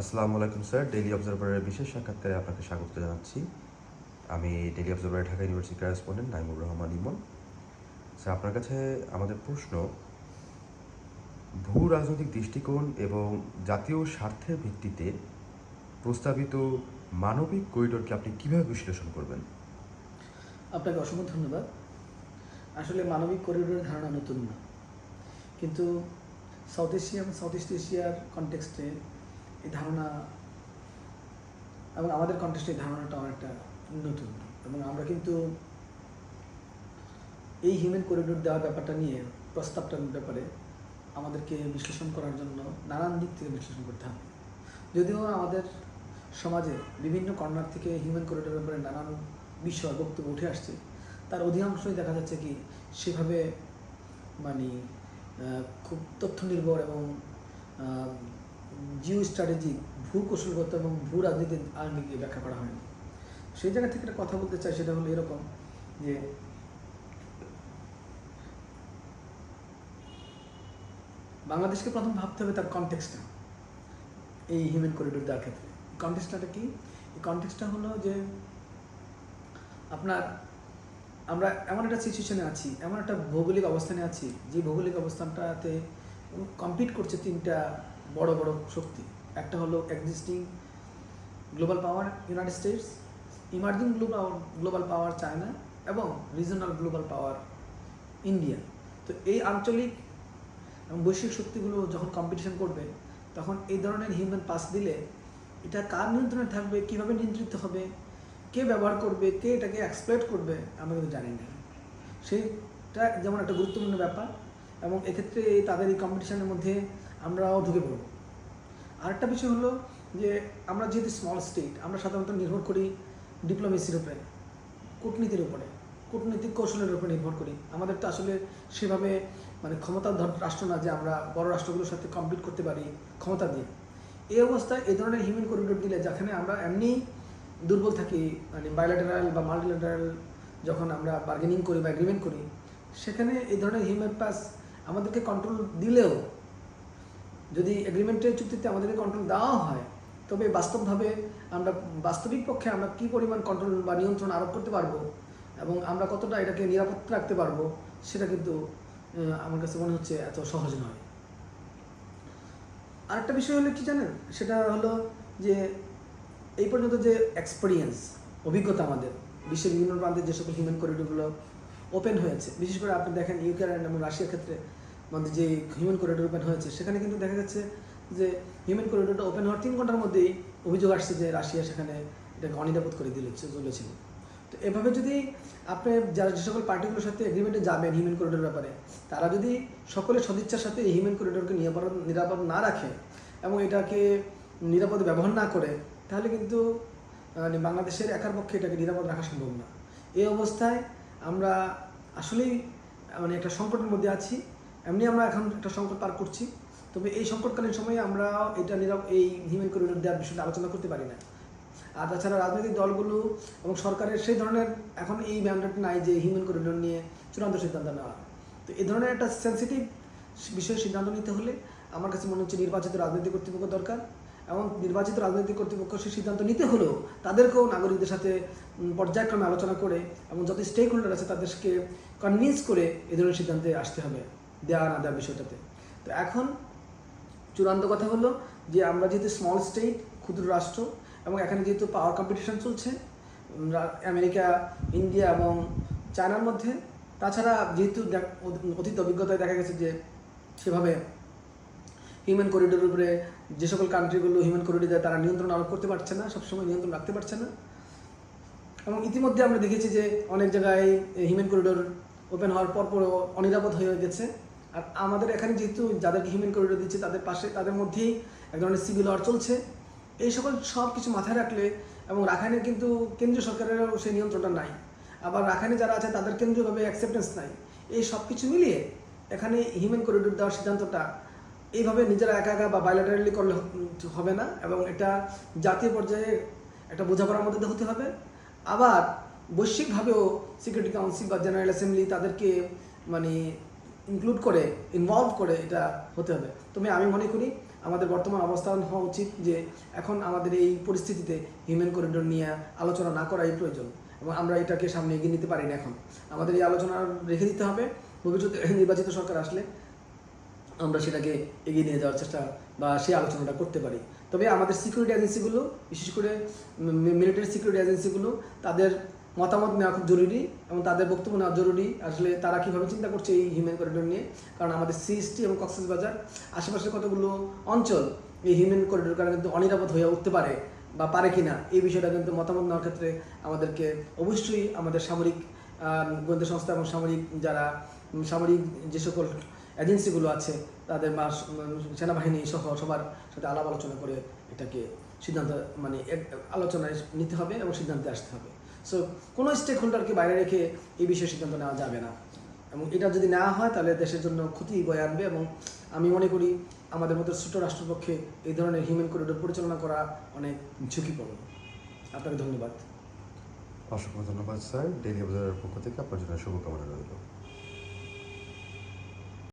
আসসালামু আলাইকুম, sir. Daily অবজারভারের বিশেষ সাক্ষাৎকারে আপনাকে স্বাগত জানাচ্ছি। আমি Daily Observer Dhaka University correspondent Naimur Rahman Emon. Sir, আপনার কাছে আমাদের প্রশ্ন, ভূ রাজনৈতিক দৃষ্টিকোণ এবং জাতীয় স্বার্থের ভিত্তিতে প্রস্তাবিত মানবিক করিডোরকে আপনি কীভাবে বিশ্লেষণ করবেন? আপনাকে অসংখ্য ধন্যবাদ। আসলে মানবিক করিডোরের ধারণা নতুন না। কিন্তু সাউথ এশিয়া এবং সাউথ ইস্ট এশিয়ার কনটেক্সটে এই ধারণা এবং আমাদের কনটেক্সটে এই ধারণাটা অনেকটা নতুন। এবং আমরা কিন্তু এই হিউম্যান করিডোর দেওয়ার ব্যাপারটা নিয়ে, প্রস্তাবটার ব্যাপারে আমাদেরকে বিশ্লেষণ করার জন্য নানান দিক থেকে বিশ্লেষণ করতে হবে। যদিও আমাদের সমাজে বিভিন্ন কর্নার থেকে হিউম্যান করিডোরের ব্যাপারে নানান বিষয়, বক্তব্য উঠে আসছে, তার অধিকাংশই দেখা যাচ্ছে কি সেভাবে মানে খুব তথ্য নির্ভর এবং জিও স্ট্র্যাটেজি ভূ কৌশলগত এবং ভূ রাজনীতির আঙ্গিকে ব্যাখ্যা করা হয়নি। সেই জায়গা থেকে একটা কথা বলতে চাই, সেটা হলো এরকম যে বাংলাদেশকে প্রথম ভাবতে হবে তার কনটেক্সটটা এই হিউম্যান করিডোর দেওয়ার ক্ষেত্রে। কনটেক্সটটা কি? এই কনটেক্সটটা হলো যে আপনার, আমরা এমন একটা সিচুয়েশনে আছি, এমন একটা ভৌগোলিক অবস্থানে আছি, যে ভৌগোলিক অবস্থানটাতে কম্পিট করছে তিনটা বড় বড় শক্তি। একটা হলো existing global power United States emerging global global power China এবং রিজনাল গ্লোবাল পাওয়ার ইন্ডিয়া তো এই আঞ্চলিক এবং বৈশ্বিক শক্তিগুলো যখন কম্পিটিশন করবে, তখন এই ধরনের হিউম্যান পাস দিলে এটা কার নিয়ন্ত্রণে থাকবে, কীভাবে নিয়ন্ত্রিত হবে, কে ব্যবহার করবে, কে এটাকে এক্সপ্লয়েট করবে, আমরা কিন্তু জানি না। সেইটা যেমন একটা গুরুত্বপূর্ণ ব্যাপার, এবং এক্ষেত্রে তাদের এই কম্পিটিশনের মধ্যে আমরাও ঢুকে পড়ব। আরেকটা বিষয় হলো যে আমরা যেহেতু স্মল স্টেট আমরা সাধারণত নির্ভর করি ডিপ্লোমেসির উপরে, কূটনীতির উপরে, কূটনৈতিক কৌশলের উপর নির্ভর করি। আমাদের তো আসলে সেভাবে মানে ক্ষমতাধর রাষ্ট্র না যে আমরা বড় রাষ্ট্রগুলোর সাথে কম্পিট করতে পারি ক্ষমতা দিয়ে। এই অবস্থায় এই ধরনের হিউম্যান করিডোর দিলে যেখানে আমরা এমনি দুর্বল থাকি মানে বায়োলেটারাল বা মাল্টিলেটারাল যখন আমরা বার্গেনিং করি বা এগ্রিমেন্ট করি, সেখানে এই ধরনের হিউম্যান পাস আমাদেরকে কন্ট্রোল দিলেও যদি এগ্রিমেন্টের চুক্তিতে আমাদেরকে কন্ট্রোল দেওয়া হয়, তবে বাস্তবভাবে আমরা, বাস্তবিক পক্ষে আমরা কি পরিমাণ কন্ট্রোল বা নিয়ন্ত্রণ আরোপ করতে পারব এবং আমরা কতটা এটাকে নিরাপদ রাখতে পারব, সেটা কিন্তু আমার কাছে মনে হচ্ছে এত সহজ নয়। আরেকটা বিষয় হলো কি জানেন? সেটা হলো যে এই পর্যন্ত যে এক্সপিরিয়েন্স অভিজ্ঞতা আমাদের, বিশ্বের বিভিন্ন প্রান্তে যে সকল হিউম্যান করিডোরগুলো ওপেন হয়েছে, বিশেষ করে আপনি দেখেন ইউক্রেন এবং রাশিয়ার ক্ষেত্রে মধ্যে যে হিউম্যান করিডোর ওপেন হয়েছে, সেখানে কিন্তু দেখা যাচ্ছে যে হিউম্যান করিডোরটা ওপেন হওয়ার তিন ঘণ্টার মধ্যেই অভিযোগ আসছে যে রাশিয়া সেখানে এটাকে অনিরাপদ করে দিলেছে চলেছিল। তো এভাবে যদি আপনি যারা যে সকল পার্টিগুলোর সাথে এগ্রিমেন্টে যাবেন হিউম্যান করিডোর ব্যাপারে, তারা যদি সকলের সদিচ্ছার সাথে এই হিউম্যান করিডোরকে নিরাপদ নিরাপদ না রাখে এবং এটাকে নিরাপদ ব্যবহার না করে, তাহলে কিন্তু মানে বাংলাদেশের একার পক্ষে এটাকে নিরাপদ রাখা সম্ভব না। এই অবস্থায় আমরা আসলেই মানে একটা সংকটের মধ্যে আছি। এমনি আমরা এখন একটা সংকট পার করছি। তবে এই সংকটকালীন সময়ে আমরা এটা নিরাপ এই হিউম্যান করিডোর দেওয়ার বিষয়টা আলোচনা করতে পারি না। আর তাছাড়া রাজনৈতিক দলগুলো এবং সরকারের সেই ধরনের এখন এই ম্যান্ডেট নাই যে হিউম্যান করিডোর নিয়ে চূড়ান্ত সিদ্ধান্ত নেওয়া। তো এই ধরনের একটা সেন্সিটিভ বিষয়ে সিদ্ধান্ত নিতে হলে আমার কাছে মনে হচ্ছে নির্বাচিত রাজনৈতিক কর্তৃপক্ষ দরকার এবং নির্বাচিত রাজনৈতিক কর্তৃপক্ষ সেই সিদ্ধান্ত নিতে হলেও তাদেরকেও নাগরিকদের সাথে পর্যায়ক্রমে আলোচনা করে এবং যত স্টেক হোল্ডার আছে তাদেরকে কনভিন্স করে এই ধরনের সিদ্ধান্তে আসতে হবে। দেওয়া না দেওয়া বিষয়টাতে। তো এখন চূড়ান্ত কথা হলো যে আমরা যেহেতু স্মল স্টেট ক্ষুদ্র রাষ্ট্র, এবং এখানে যেহেতু পাওয়ার কম্পিটিশন চলছে আমেরিকা, ইন্ডিয়া এবং চায়নার মধ্যে, তাছাড়া যেহেতু অতীত অভিজ্ঞতায় দেখা গেছে যে সেভাবে হিউম্যান করিডোরের উপরে যে সকল কান্ট্রিগুলো হিউম্যান করিডোর তারা নিয়ন্ত্রণ আরোপ করতে পারছে না, সবসময় নিয়ন্ত্রণ রাখতে পারছে না। এবং ইতিমধ্যে আমরা দেখেছি যে অনেক জায়গায় হিউম্যান করিডোর ওপেন হওয়ার পর পরও অনিরাপদ হয়ে গেছে। আর আমাদের এখানে যেহেতু যাদেরকে হিউম্যান করিডোর দিচ্ছে, তাদের পাশে, তাদের মধ্যেই এক ধরনের সিভিল ওয়ার চলছে। এই সকল সব কিছু মাথায় রাখলে এবং রাখাইনে কিন্তু কেন্দ্রীয় সরকারেরও সেই নিয়ন্ত্রণটা নাই। আবার রাখাইনে যারা আছে, তাদের কেন্দ্রীয়ভাবে অ্যাকসেপ্টেন্স নাই। এই সব কিছু মিলিয়ে এখানে হিউম্যান করিডোর দেওয়ার সিদ্ধান্তটা এইভাবে নিজেরা একা একা বা বাইলেটারালি করলে হবে না এবং এটা জাতীয় পর্যায়ে একটা বোঝাপড়ার মধ্যে হতে হবে। আবার বৈশ্বিকভাবেও সিকিউরিটি কাউন্সিল বা জেনারেল অ্যাসেম্বলি তাদেরকে মানে ইনক্লুড করে ইনভলভ করে এটা হতে হবে। তবে আমি মনে করি আমাদের বর্তমান অবস্থান হওয়া উচিত যে এখন আমাদের এই পরিস্থিতিতে হিউম্যান করিডোর নিয়ে আলোচনা না করাই প্রয়োজন এবং আমরা এটাকে সামনে এগিয়ে নিতে পারি না এখন। আমাদের এই আলোচনা রেখে দিতে হবে। ভবিষ্যতে নির্বাচিত সরকার আসলে আমরা সেটাকে এগিয়ে নিয়ে যাওয়ার চেষ্টা বা সেই আলোচনাটা করতে পারি। তবে আমাদের সিকিউরিটি এজেন্সিগুলো বিশেষ করে মিলিটারি সিকিউরিটি এজেন্সিগুলো তাদের মতামত নেওয়া খুব জরুরি এবং তাদের বক্তব্য নেওয়া জরুরি। আসলে তারা কীভাবে চিন্তা করছে এই হিউম্যান করিডোর নিয়ে? কারণ আমাদের সিএসটি এবং কক্সবাজার আশেপাশের কতগুলো অঞ্চল এই হিউম্যান করিডোর কারণে কিন্তু অনিরাপদ হয়ে উঠতে পারে বা পারে কি না এই বিষয়টা কিন্তু মতামত নেওয়ার ক্ষেত্রে আমাদেরকে অবশ্যই আমাদের সামরিক গোয়েন্দা সংস্থা এবং সামরিক যারা সামরিক যে সকল এজেন্সিগুলো আছে, তাদের বা সেনাবাহিনী সহ সবার সাথে আলাপ আলোচনা করে এটাকে সিদ্ধান্ত মানে আলোচনায় নিতে হবে এবং সিদ্ধান্তে আসতে হবে। সো কোনো স্টেক হোল্ডারকে বাইরে রেখে এই বিষয়ে সিদ্ধান্ত নেওয়া যাবে না। এবং এটা যদি না হয়, তাহলে দেশের জন্য ক্ষতি বয়ে আনবে এবং আমি মনে করি আমাদের মতো ছোট রাষ্ট্রপক্ষে এই ধরনের হিউম্যান করিডোর পরিচালনা করা অনেক ঝুঁকিপূর্ণ। আপনাকে ধন্যবাদ। অসংখ্য ধন্যবাদ, স্যার। ডেলি বাজারের পক্ষ থেকে আপনার জন্য শুভকামনা রইল।